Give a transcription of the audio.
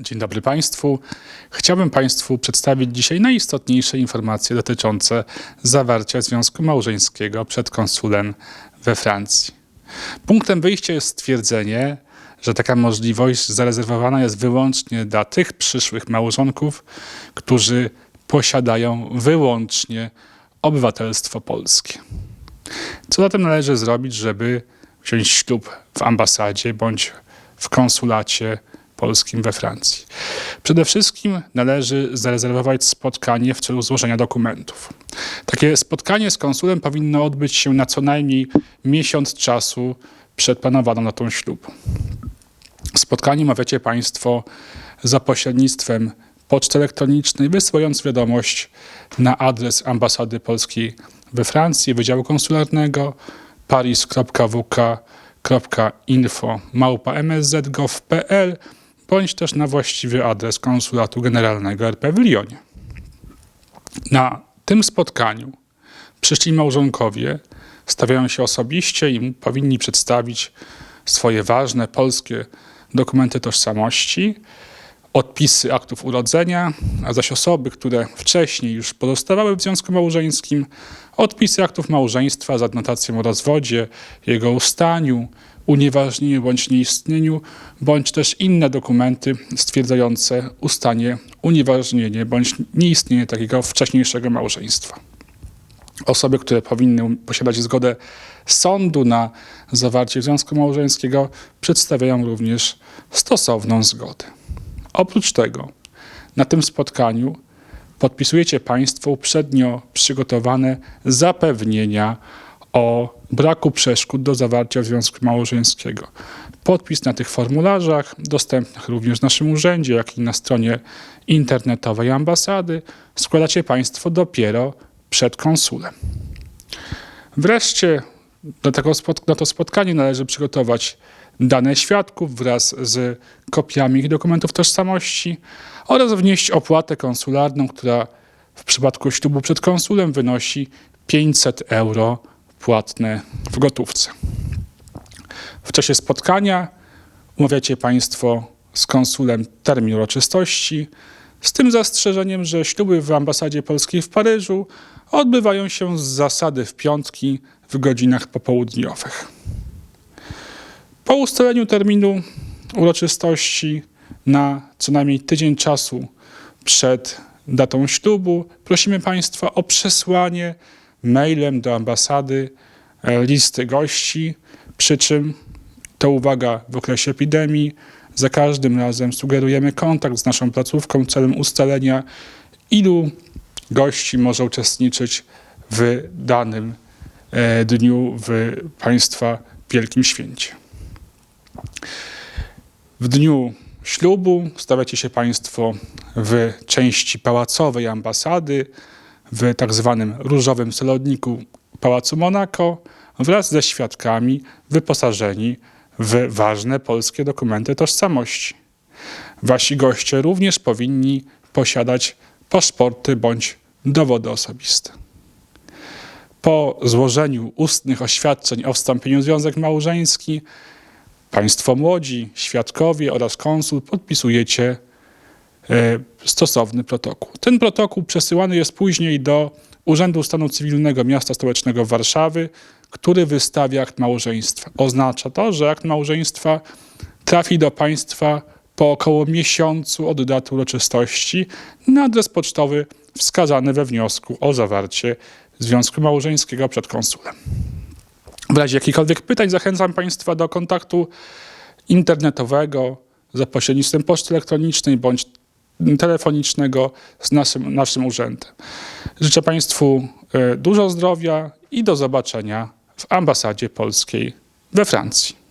Dzień dobry Państwu. Chciałbym Państwu przedstawić dzisiaj najistotniejsze informacje dotyczące zawarcia związku małżeńskiego przed konsulem we Francji. Punktem wyjścia jest stwierdzenie, że taka możliwość zarezerwowana jest wyłącznie dla tych przyszłych małżonków, którzy posiadają wyłącznie obywatelstwo polskie. Co zatem należy zrobić, żeby wziąć ślub w ambasadzie bądź w konsulacie polskim we Francji? Przede wszystkim należy zarezerwować spotkanie w celu złożenia dokumentów. Takie spotkanie z konsulem powinno odbyć się na co najmniej miesiąc czasu przed planowaną datą ślubu. Spotkanie mawiacie Państwo za pośrednictwem poczty elektronicznej, wysyłając wiadomość na adres ambasady polskiej we Francji, Wydziału Konsularnego paris.wk.info małpa msz.gov.pl bądź też na właściwy adres Konsulatu Generalnego RP w Lyonie. Na tym spotkaniu przyszli małżonkowie stawiają się osobiście i powinni przedstawić swoje ważne polskie dokumenty tożsamości, odpisy aktów urodzenia, a zaś osoby, które wcześniej już pozostawały w związku małżeńskim, odpisy aktów małżeństwa z adnotacją o rozwodzie, jego ustaniu, unieważnieniu bądź nieistnieniu, bądź też inne dokumenty stwierdzające ustanie, unieważnienie bądź nieistnienie takiego wcześniejszego małżeństwa. Osoby, które powinny posiadać zgodę sądu na zawarcie związku małżeńskiego, przedstawiają również stosowną zgodę. Oprócz tego, na tym spotkaniu podpisujecie Państwo uprzednio przygotowane zapewnienia o braku przeszkód do zawarcia związku małżeńskiego. Podpis na tych formularzach, dostępnych również w naszym urzędzie, jak i na stronie internetowej ambasady, składacie Państwo dopiero przed konsulem. Wreszcie do tego na to spotkanie należy przygotować dane świadków wraz z kopiami ich dokumentów tożsamości oraz wnieść opłatę konsularną, która w przypadku ślubu przed konsulem wynosi 500 euro płatne w gotówce. W czasie spotkania umawiacie Państwo z konsulem termin uroczystości, z tym zastrzeżeniem, że śluby w ambasadzie polskiej w Paryżu odbywają się z zasady w piątki w godzinach popołudniowych. Po ustaleniu terminu uroczystości na co najmniej tydzień czasu przed datą ślubu prosimy Państwa o przesłanie mailem do ambasady e, listy gości, przy czym to uwaga w okresie epidemii. Za każdym razem sugerujemy kontakt z naszą placówką celem ustalenia, ilu gości może uczestniczyć w danym e, dniu w Państwa Wielkim Święcie. W dniu ślubu stawiacie się Państwo w części pałacowej ambasady, w tak zwanym różowym saloniku Pałacu Monaco wraz ze świadkami wyposażeni w ważne polskie dokumenty tożsamości. Wasi goście również powinni posiadać paszporty bądź dowody osobiste. Po złożeniu ustnych oświadczeń o wstąpieniu w związek małżeński, Państwo młodzi, świadkowie oraz konsul podpisujecie stosowny protokół. Ten protokół przesyłany jest później do Urzędu Stanu Cywilnego Miasta Stołecznego Warszawy, który wystawia akt małżeństwa. Oznacza to, że akt małżeństwa trafi do Państwa po około miesiącu od daty uroczystości na adres pocztowy wskazany we wniosku o zawarcie związku małżeńskiego przed konsulem. W razie jakichkolwiek pytań zachęcam Państwa do kontaktu internetowego za pośrednictwem poczty elektronicznej bądź telefonicznego z naszym, naszym urzędem. Życzę Państwu e, dużo zdrowia i do zobaczenia w ambasadzie polskiej we Francji.